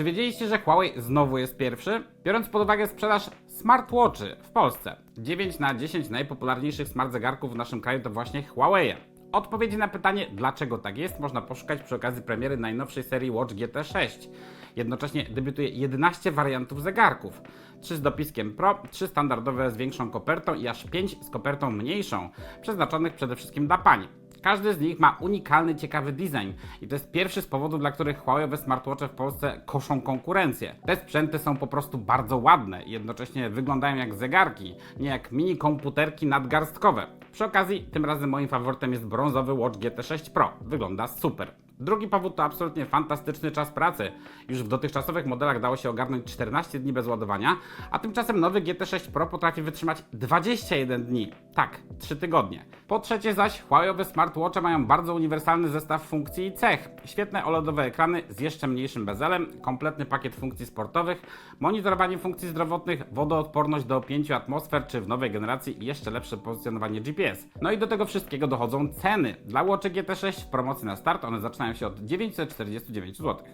Czy wiedzieliście, że Huawei znowu jest pierwszy? Biorąc pod uwagę sprzedaż smartwatchy w Polsce, 9 na 10 najpopularniejszych smart zegarków w naszym kraju to właśnie Huawei. Odpowiedzi na pytanie, dlaczego tak jest, można poszukać przy okazji premiery najnowszej serii Watch GT6. Jednocześnie debiutuje 11 wariantów zegarków. 3 z dopiskiem Pro, 3 standardowe z większą kopertą i aż 5 z kopertą mniejszą, przeznaczonych przede wszystkim dla pań. Każdy z nich ma unikalny, ciekawy design i to jest pierwszy z powodów, dla których Huawei smartwatche w Polsce koszą konkurencję. Te sprzęty są po prostu bardzo ładne i jednocześnie wyglądają jak zegarki, nie jak mini komputerki nadgarstkowe. Przy okazji, tym razem moim faworytem jest brązowy Watch GT6 Pro. Wygląda super. Drugi powód to absolutnie fantastyczny czas pracy. Już w dotychczasowych modelach dało się ogarnąć 14 dni bez ładowania, a tymczasem nowy GT6 Pro potrafi wytrzymać 21 dni. Tak, 3 tygodnie. Po trzecie zaś, Huawei smartwatche mają bardzo uniwersalny zestaw funkcji i cech. Świetne OLEDowe ekrany z jeszcze mniejszym bezelem, kompletny pakiet funkcji sportowych, monitorowanie funkcji zdrowotnych, wodoodporność do 5 atmosfer, czy w nowej generacji jeszcze lepsze pozycjonowanie GPS. No i do tego wszystkiego dochodzą ceny. Dla Watch GT6 w promocji na start one zaczynają się od 949 zł.